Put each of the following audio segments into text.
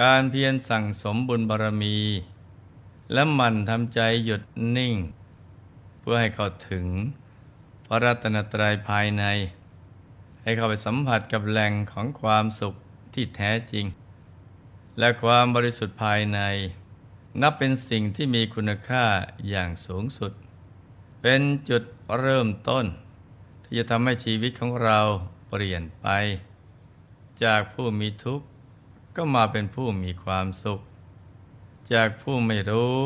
การเพียรสั่งสมบุญบารมี และหมั่นทำใจหยุดนิ่ง เพื่อให้เข้าถึงพระรัตนตรัยภายใน ให้เข้าไปสัมผัสกับแหล่งของความสุขที่แท้จริง และความบริสุทธิ์ภายใน นับเป็นสิ่งที่มีคุณค่าอย่างสูงสุด เป็นจุดเริ่มต้น ที่จะทำให้ชีวิตของเราเปลี่ยนไป จากผู้มีทุกข์ ก็มาเป็นผู้มีความสุข จากผู้ไม่รู้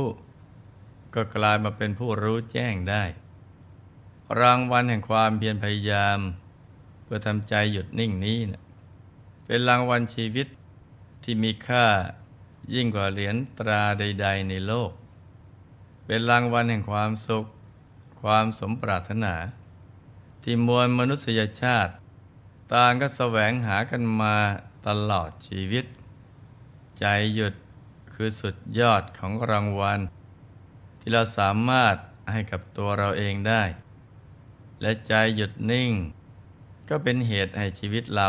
ก็กลายมาเป็นผู้รู้แจ้งได้ รางวัลแห่งความเพียรพยายาม เพื่อทำใจหยุดนิ่งนี้นะเป็นรางวัลชีวิตที่มีค่ายิ่งกว่าเหรียญตราใด ๆ ในโลก เป็นรางวัลแห่งความสุข ความสมปรารถนา ที่มวลมนุษยชาติ ต่างก็แสวงหากันมา ตลอดชีวิต ใจหยุดคือสุดยอดของรางวัล ที่เราสามารถให้กับตัวเราเองได้ และใจหยุดนิ่ง ก็เป็นเหตุให้ชีวิตเรา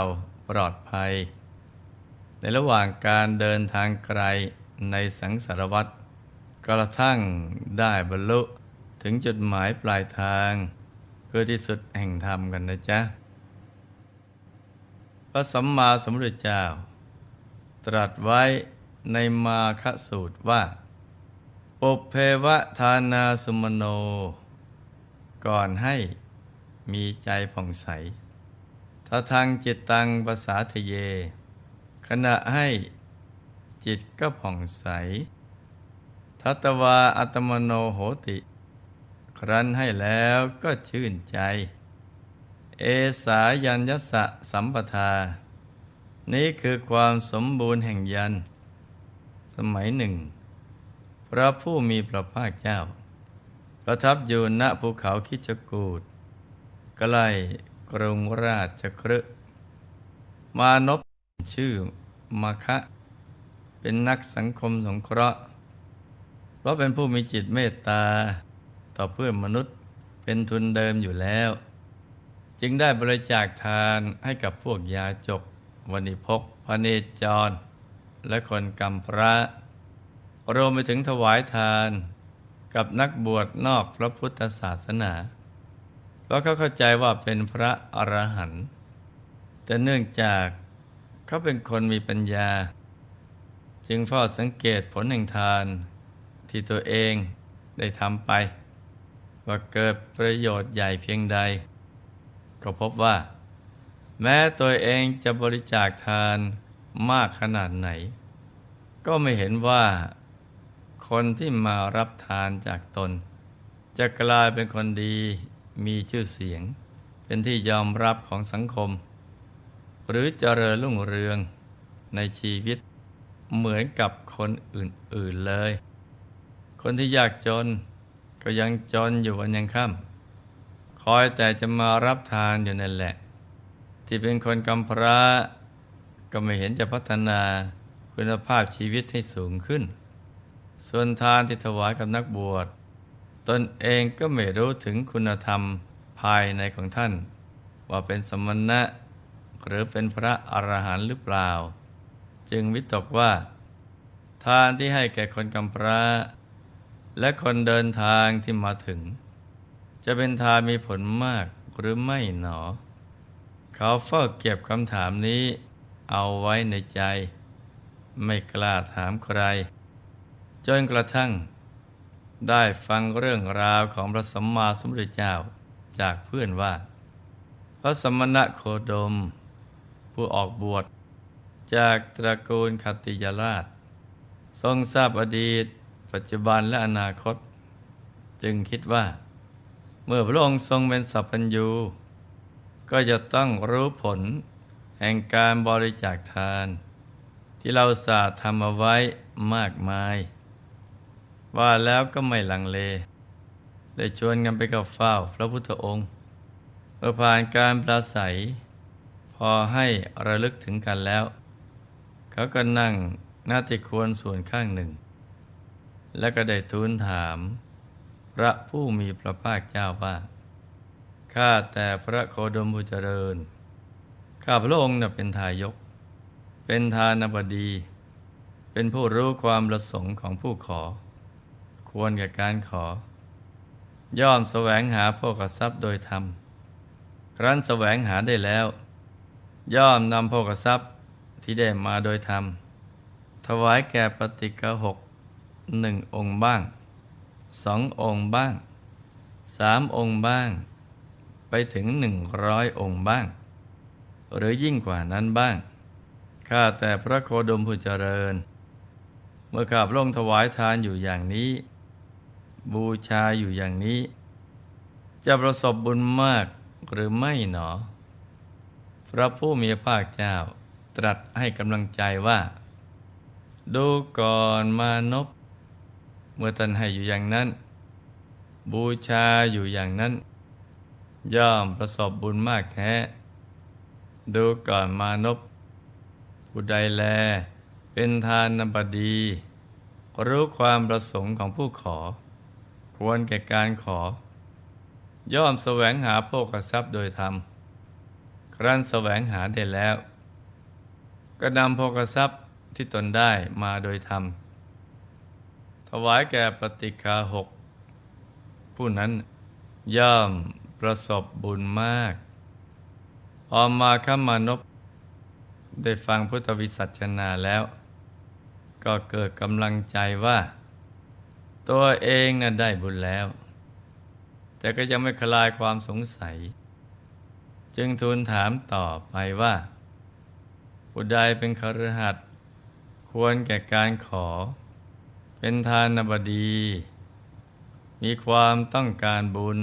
ปลอดภัย ในระหว่างการเดินทางไกลในสังสารวัตรกระทั่งได้บรรลุถึงจุดหมายปลายทาง คือที่สุดแห่งธรรมกันนะจ๊ะ ระสัมมาสัมพุทธเจ้า ตรัสไว้ในมาคสูตรว่าปุเพวะทานาสุมโน ก่อนให้มีใจผ่องใสถ้าทางจิตตังภาษาทะเย ขณะให้จิตก็ผ่องใส ทัตวาอัตมโนโหติ ครั้นให้แล้วก็ชื่นใจ เอสายัญยสะสัมปทา นี้คือความสมบูรณ์แห่งยัน สมัยหนึ่ง พระผู้มีพระภาคเจ้า ประทับอยู่ณภูเขาคิชกูดใกล้กรุงราชครึมานพชื่อมาคะ เป็นนักสังคมสงเคราะห์ เพราะเป็นผู้มีจิตเมตตา ต่อเพื่อนมนุษย์เป็นทุนเดิมอยู่แล้ว จึงได้บริจาคทานให้กับพวกยาจก วณิพกพเนจร และคนกำพระรวมไปถึงถวายทานกับนักบวชนอกพระพุทธศาสนา เพราะเขาเข้าใจว่าเป็นพระอรหันต์แต่เนื่องจากเขาเป็นคนมีปัญญา จึงเฝ้าสังเกตผลแห่งทาน ที่ตัวเองได้ทำไป ว่าเกิดประโยชน์ใหญ่เพียงใด ก็พบว่า แม้ตัวเองจะบริจาคทานมากขนาดไหน ก็ไม่เห็นว่า คนที่มารับทานจากตน จะกลายเป็นคนดีมีชื่อเสียง เป็นที่ยอมรับของสังคม หรือเจริญรุ่งเรืองในชีวิตเหมือนกับคนอื่น ๆเลย คนที่ยากจนก็ยังจนอยู่วันยังค่ำ อยแต่จะมารับทานอยู่นั่นแหละ ที่เป็นคนกำพร้าก็ไม่เห็นจะพัฒนาคุณภาพชีวิตให้สูงขึ้น ส่วนทานที่ถวายกับนักบวช ตนเองก็ไม่รู้ถึงคุณธรรมภายในของท่าน ว่าเป็นสมณะหรือเป็นพระอรหันต์หรือเปล่า จึงวิตกว่า ทานที่ให้แก่คนกำพร้า และคนเดินทางที่มาถึง จะเป็นทานมีผลมากหรือไม่หนอ เขาเฝ้าเก็บคำถามนี้เอาไว้ในใจ ไม่กล้าถามใคร จนกระทั่ง ได้ฟังเรื่องราวของพระสัมมาสัมพุทธเจ้าจากเพื่อนว่า พระสมณะโคดม ผู้ออกบวชจากตระกูลขตติยราช ทรงทราบอดีต ปัจจุบันและอนาคต จึงคิดว่า เมื่อพระองค์ทรงเป็นสัพพัญญู ก็จะต้องรู้ผล แห่งการบริจาคทาน ที่เราสาทำเอาไว้มากมาย ว่าแล้วก็ไม่ลังเลได้ชวนกันไปกับเฝ้าพระพุทธองค์เมื่อผ่านการปราศัย พอให้ระลึกถึงกันแล้ว เขาก็นั่งหน้าที่ควรส่วนข้างหนึ่ง แล้วก็ได้ทูลถาม ระผู้มีพระภาคเจ้าว่า ข้าแต่พระโคดมบุเจริญ ข้าพระองค์น่ะเป็นทายก เป็นทานบดี เป็นผู้รู้ความประสงค์ของผู้ขอ ควรแก่การขอ ย่อมแสวงหาโภคทรัพย์โดยธรรม ครั้นแสวงหาได้แล้ว ย่อมนำโภคทรัพย์ที่ได้มาโดยธรรม ถวายแก่ปฏิกหกหนึ่งองค์บ้าง สององค์บ้างสามองค์บ้าง ไปถึงหนึ่งร้อยองค์บ้าง หรือยิ่งกว่านั้นบ้าง ข้าแต่พระโคดมผู้เจริญ เมื่อข้าพระองค์ถวายทานอยู่อย่างนี้ บูชาอยู่อย่างนี้ จะประสบบุญมากหรือไม่หนอ พระผู้มีพระภาคเจ้าตรัสให้กำลังใจว่า ดูก่อนมานพ เมื่อท่านให้อยู่อย่างนั้น บูชาอยู่อย่างนั้น ย่อมประสบบุญมากแท้ ดูก่อนมานพผู้ใดแล เป็นทานนบดี รู้ความประสงค์ของผู้ขอ ควรแก่การขอ ย่อมแสวงหาโภคทรัพย์โดยธรรม ครั้นแสวงหาได้แล้ว ก็นำโภคทรัพย์ที่ตนได้มาโดยธรรม ถวายแก่ปฏิคาหก ผู้นั้นย่อมประสบบุญมากพอมมาขมานพได้ฟังพุทธวิสัชนาแล้ว ก็เกิดกำลังใจว่า ตัวเองน่ะได้บุญแล้ว แต่ก็ยังไม่คลายความสงสัย จึงทูลถามต่อไปว่าผู้ใดเป็นคฤหัสถ์ควรแก่การขอ เป็นทานบดี มีความต้องการบุญ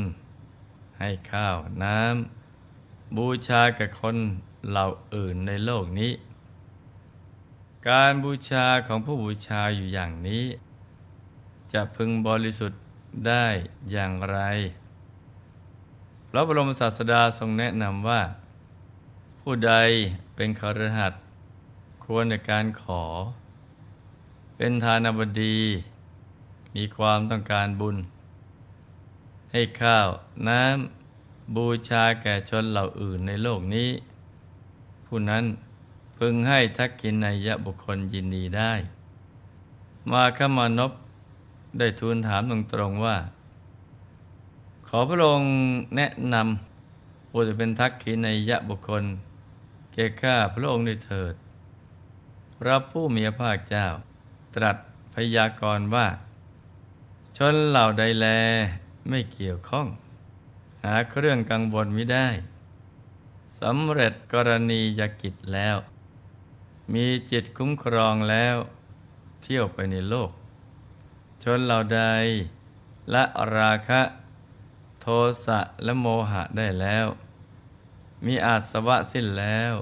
ให้ข้าวน้ำ บูชาแก่คนเหล่าอื่นในโลกนี้ การบูชาของผู้บูชาอยู่อย่างนี้ จะพึงบริสุทธิ์ได้อย่างไรพระบรมศาสดาทรงแนะนำว่า ผู้ใดเป็นคฤหัสควรในการขอ เป็นทานบดี มีความต้องการบุญ ให้ข้าวน้ำบูชาแก่ชนเหล่าอื่นในโลกนี้ ผู้นั้นพึงให้ทักกินในยะบุคคลยินดีได้ มาขมานพได้ทูลถามตรงๆว่า ขอพระองค์แนะนำผู้จะเป็นทักขินในยะบุคคล เกข้าพระองค์ด้วยเถิดพระผู้มีพระภาคเจ้า ตรัสพยากรณ์ว่า ชนเหล่าใดแลไม่เกี่ยวข้อง หาเครื่องกังวลไม่ได้สำเร็จกรณียกิจแล้ว มีจิตคุ้มครองแล้ว เที่ยวไปในโลก ชนเหล่าใดละราคะโทสะและโมหะได้แล้ว มีอาสวะสิ้นแล้ว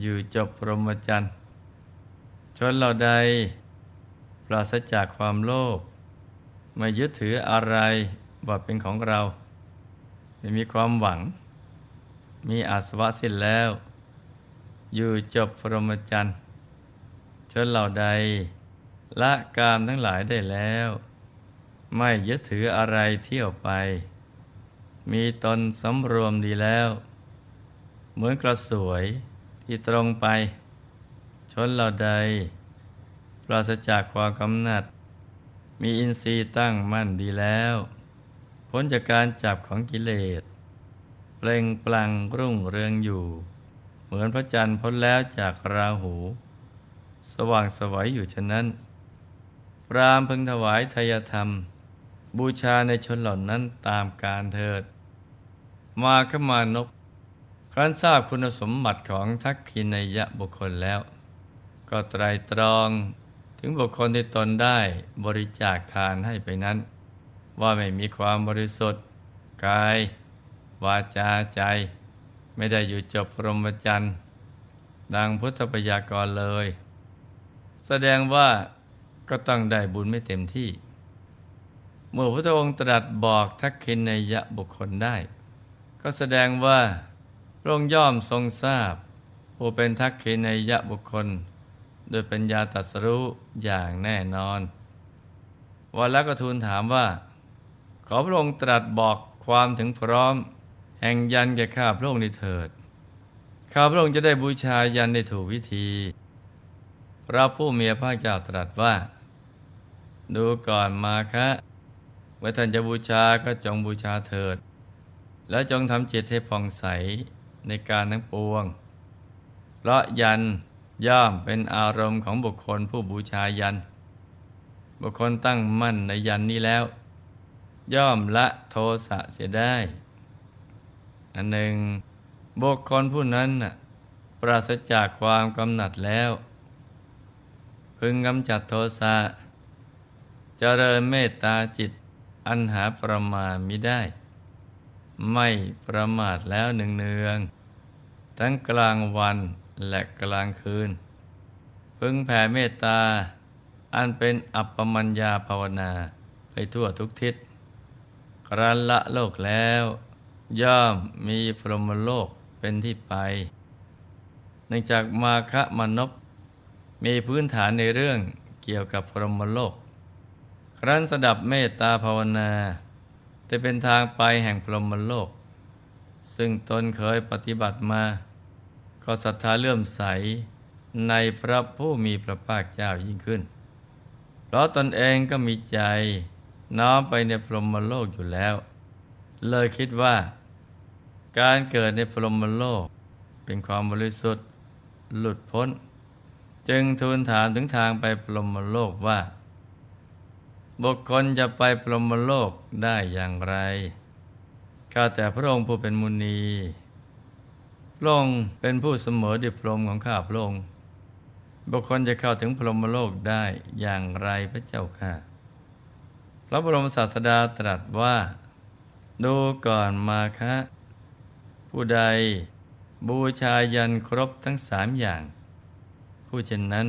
อยู่จบพรหมจรรย์ ชนเหล่าใด ปราศจากความโลภไม่ยึดถืออะไรว่าเป็นของเรา ไม่มีความหวัง มีอาสวะสิ้นแล้ว อยู่จบพรหมจรรย์ชนเหล่าใดละกามทั้งหลายได้แล้ว ไม่ยึดถืออะไรเที่ยวไป มีตนสำรวมดีแล้ว เหมือนกระสวยที่ตรงไป ชนเหล่าใด ปราศจากความกำหนัด มีอินทรีย์ตั้งมั่นดีแล้ว พ้นจากการจับของกิเลสเปล่งปลั่งรุ่งเรืองอยู่ เหมือนพระจันทร์พ้นแล้วจากราหู สว่างสวัยอยู่ฉะนั้นพรามพึงถวายทายธรรม บูชาในชนเหล่านั้นตามการเถิด มาขมานพครั้นทราบคุณสมบัติของทักขินยะบุคคลแล้ว ก็ไตรตรอง ถึงบุคคลที่ตนได้บริจาคทานให้ไปนั้น ว่าไม่มีความบริสุทธิ์ กาย วาจาใจ ไม่ได้อยู่จบพรหมจรรย์ดังพุทธปยากรเลย แสดงว่าก็ต้องได้บุญไม่เต็มที่ เมื่อพระองค์ตรัสบอกทักขินในยะบุคคลได้ ก็แสดงว่าพระองค์ย่อมทรงทราบผู้เป็นทักขินในยะบุคคล โดยปัญญาตรัสรู้อย่างแน่นอน วันแล้วก็ทูลถามว่า ขอพระองค์ตรัสบอกความถึงพร้อม แห่งยันแก่ข้าพระองค์ในเถิด ข้าพระองค์จะได้บูชายันในถูกวิธี พระผู้มีพระเจ้าตรัสว่า ดูก่อนมาคะเมื่อท่านจะบูชาก็จงบูชาเถิด แล้วจงทำจิตให้ผ่องใสในการทั้งปวง เพราะยัน ย่อมเป็นอารมณ์ของบุคคลผู้บูชายัน บุคคลตั้งมั่นในยันนี้แล้ว ย่อมละโทสะเสียได้ อันหนึ่งบุคคลผู้นั้นน่ะปราศจากความกำหนัดแล้ว พึงกำจัดโทสะเจริญเมตตาจิตอันหาประมาณมิได้ ไม่ประมาทแล้วหนึ่งเนืองๆทั้งกลางวัน และกลางคืน พึงแผ่เมตตา อันเป็นอัปปมัญญาภาวนาไปทั่วทุกทิศครั้นละโลกแล้ว ย่อมมีพรหมโลกเป็นที่ไปเนื่องจากมาคะมนพมีพื้นฐานในเรื่องเกี่ยวกับพรหมโลก ครั้นสดับเมตตาภาวนาจะเป็นทางไปแห่งพรหมโลก ซึ่งตนเคยปฏิบัติมา ก็ศรัทธาเลื่อมใสในพระผู้มีพระภาคเจ้ายิ่งขึ้น เพราะตนเองก็มีใจน้อมไปในพรหมโลกอยู่แล้ว เลยคิดว่า การเกิดในพรหมโลก เป็นความบริสุทธิ์หลุดพ้น จึงทูลถามถึงทางไปพรหมโลกว่า บุคคลจะไปพรหมโลกได้อย่างไร ข้าแต่พระองค์ผู้เป็นมุนี พระองค์เป็นผู้เสมอดิพรหมของข้าพระองค์บุคคลจะเข้าถึงพรหมโลกได้อย่างไรพระเจ้าค่ะ พระบรมศาสดาตรัสว่า ดูก่อนมาคะ ผู้ใดบูชายันครบทั้งสามอย่าง ผู้เช่นนั้น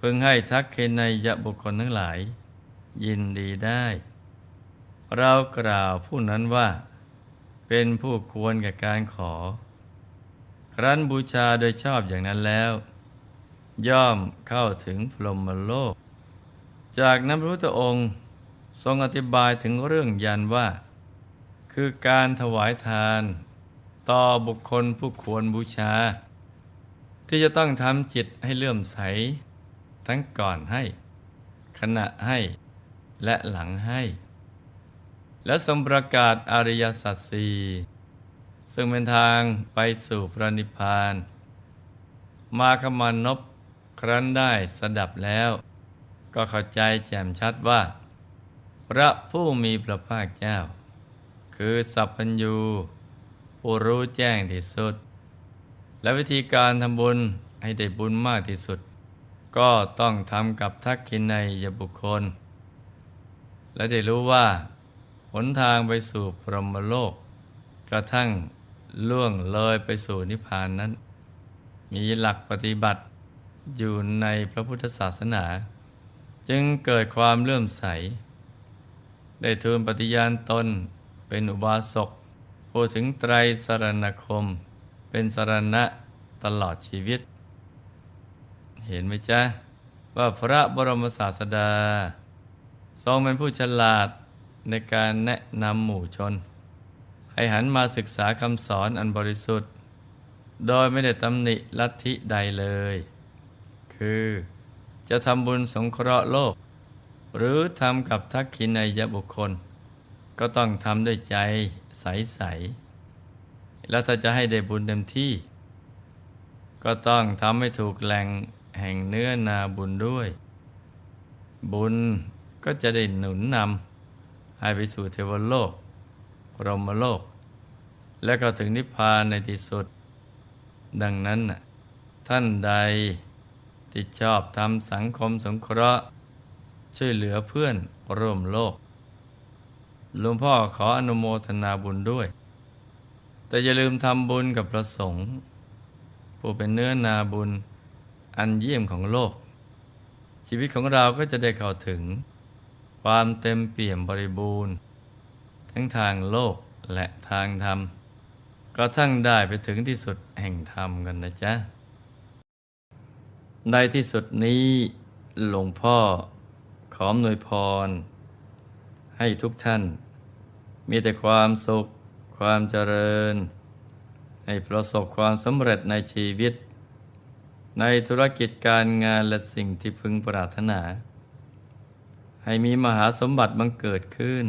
พึงให้ทักเคนยยะบุคคลทั้งหลาย ยินดีได้ เรากล่าวผู้นั้นว่า เป็นผู้ควรแก่การขอ ครั้นบูชาโดยชอบอย่างนั้นแล้ว ย่อมเข้าถึงพรหมโลก จากนั้นพระพุทธองค์ทรงอธิบายถึงเรื่องยันว่า คือการถวายทาน ต่อบุคคลผู้ควรบูชา ที่จะต้องทำจิตให้เลื่อมใส ทั้งก่อนให้ ขณะให้และหลังให้ และทรงประกาศอริยสัจสี่ ซึ่งเป็นทางไปสู่พระนิพพาน มาขมานพครั้นได้สดับแล้ว ก็เข้าใจแจ่มชัดว่า พระผู้มีพระภาคเจ้า คือสัพพัญญูผู้รู้แจ้งที่สุด และวิธีการทำบุญให้ได้บุญมากที่สุด ก็ต้องทำกับทักขินัยยบุคคล และได้รู้ว่า หนทางไปสู่พรหมโลก กระทั่ง ล่วงเลยไปสู่นิพพานนั้น มีหลักปฏิบัติอยู่ในพระพุทธศาสนา จึงเกิดความเลื่อมใส ได้ทูลปฏิญาณตนเป็นอุบาสกพูดถึงไตรสรณคม เป็นสรณะตลอดชีวิต เห็นไหมจ๊ะ ว่าพระบรมศาสดา ทรงเป็นผู้ฉลาดในการแนะนำหมู่ชน ให้หันมาศึกษาคำสอนอันบริสุทธิ์ โดยไม่ได้ตำหนิลัทธิใดเลย คือจะทำบุญสงเคราะห์โลก หรือทำกับทักขินัยบุคคล ก็ต้องทำด้วยใจใสๆแล้วถ้าจะให้ได้บุญเต็มที่ ก็ต้องทำให้ถูกแหล่งแห่งเนื้อนาบุญด้วย บุญก็จะได้หนุนนำให้ไปสู่เทวโลก รหมโลก และก็ถึงนิพพานในที่สุด ดังนั้นท่านใดที่ชอบทำสังคมสงเคราะห์ ช่วยเหลือเพื่อนร่วมโลกหลวงพ่อขออนุโมทนาบุญด้วย แต่อย่าลืมทำบุญกับพระสงฆ์ผู้เป็นเนื้อนาบุญอันเยี่ยมของโลก ชีวิตของเราก็จะได้เข้าถึง ความเต็มเปี่ยมบริบูรณ์ ทั้งทางโลกและทางธรรมกระทั่งได้ไปถึงที่สุดแห่งธรรมกันนะจ๊ะ ในที่สุดนี้หลวงพ่อขออวยพร ให้ทุกท่าน มีแต่ความสุข ความเจริญ ให้ประสบความสำเร็จในชีวิต ในธุรกิจการงานและสิ่งที่พึงปรารถนา ให้มีมหาสมบัติบังเกิดขึ้น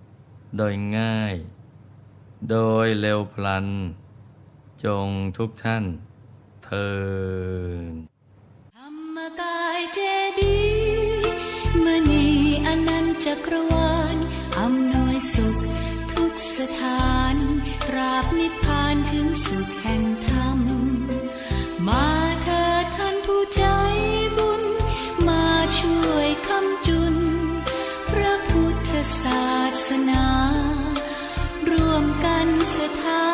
โดยง่าย โดยเร็วพลัน จงทุกท่านเทินธรรมกายเจดีย์มณีอนันต์จักรวาลอำนวยสุขทุกสถานตราบนิพพานถึงสุขแห่งธรรม มาเถิดท่านผู้ใจบุญ มาช่วยคำจุน พระพุทธศาสาสนา ร่วมกันสถา